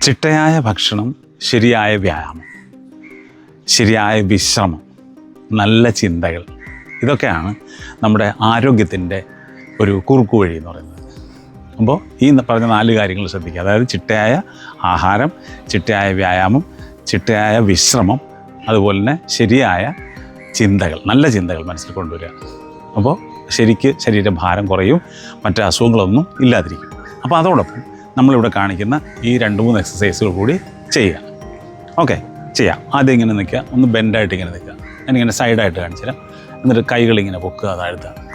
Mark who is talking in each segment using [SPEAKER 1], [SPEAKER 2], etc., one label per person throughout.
[SPEAKER 1] ചിട്ടയായ ഭക്ഷണം ശരിയായ വ്യായാമം ശരിയായ വിശ്രമം നല്ല ചിന്തകൾ ഇതൊക്കെയാണ് നമ്മുടെ ആരോഗ്യത്തിന്റെ ഒരു കുറുക്കു വഴി എന്ന് പറയുന്നത്. അപ്പോൾ ഈ പറഞ്ഞ നാല് കാര്യങ്ങൾ ശ്രദ്ധിക്കുക. അതായത് ചിട്ടയായ ആഹാരം ചിട്ടയായ വ്യായാമം ചിട്ടയായ വിശ്രമം അതുപോലെ തന്നെ ശരിയായ ചിന്തകൾ നല്ല ചിന്തകൾ മനസ്സിൽ കൊണ്ടുവരിക. അപ്പോൾ ശരിക്ക് ശരീരഭാരം കുറയും മറ്റ് അസുഖങ്ങളൊന്നും ഇല്ലാതിരിക്കും. അപ്പോൾ അതോടൊപ്പം നമ്മളിവിടെ കാണിക്കുന്ന ഈ രണ്ട് മൂന്ന് എക്സസൈസുകൾ കൂടി ചെയ്യുക. ഓക്കെ ചെയ്യാം. ആദ്യം ഇങ്ങനെ നിൽക്കുക. ഒന്ന് ബെൻഡായിട്ട് ഇങ്ങനെ നിൽക്കുക. ഞാനിങ്ങനെ സൈഡായിട്ട് കാണിച്ചു തരാം. എന്നിട്ട് കൈകൾ ഇങ്ങനെ പൊക്കുക താഴ്ത്താണ്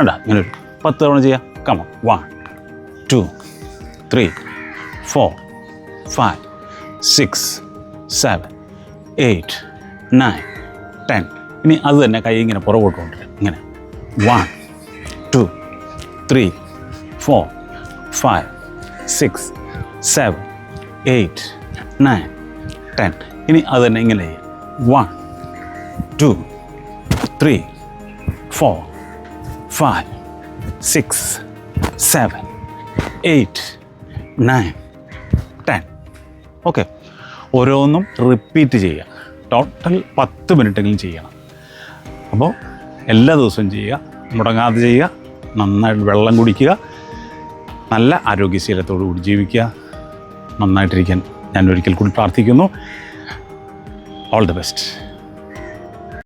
[SPEAKER 1] കണ്ടാ? ഇങ്ങനെ ഒരു പത്ത് തവണ ചെയ്യാം. കമ one two three four five six seven eight nine ten ഇനി അത് തന്നെ കൈ ഇങ്ങനെ പുറകോട്ട് കൊണ്ടുവരാം ഇങ്ങനെ. One two three four five six seven eight nine ten. ഇനി അത് തന്നെ ഇങ്ങനെ one two three four five six seven eight nine ten. Okay. ഓരോന്നും റിപ്പീറ്റ് ചെയ്യുക. ടോട്ടൽ പത്ത് മിനിറ്റെങ്കിലും ചെയ്യണം. അപ്പോൾ എല്ലാ ദിവസവും ചെയ്യുക. മുടങ്ങാതെ ചെയ്യുക. നന്നായിട്ട് വെള്ളം കുടിക്കുക. നല്ല ആരോഗ്യശീലത്തോടു കൂടി ജീവിക്കുക. നന്നായിട്ടിരിക്കാൻ ഞാൻ ഒരിക്കൽ കൂടി പ്രാർത്ഥിക്കുന്നു. All the best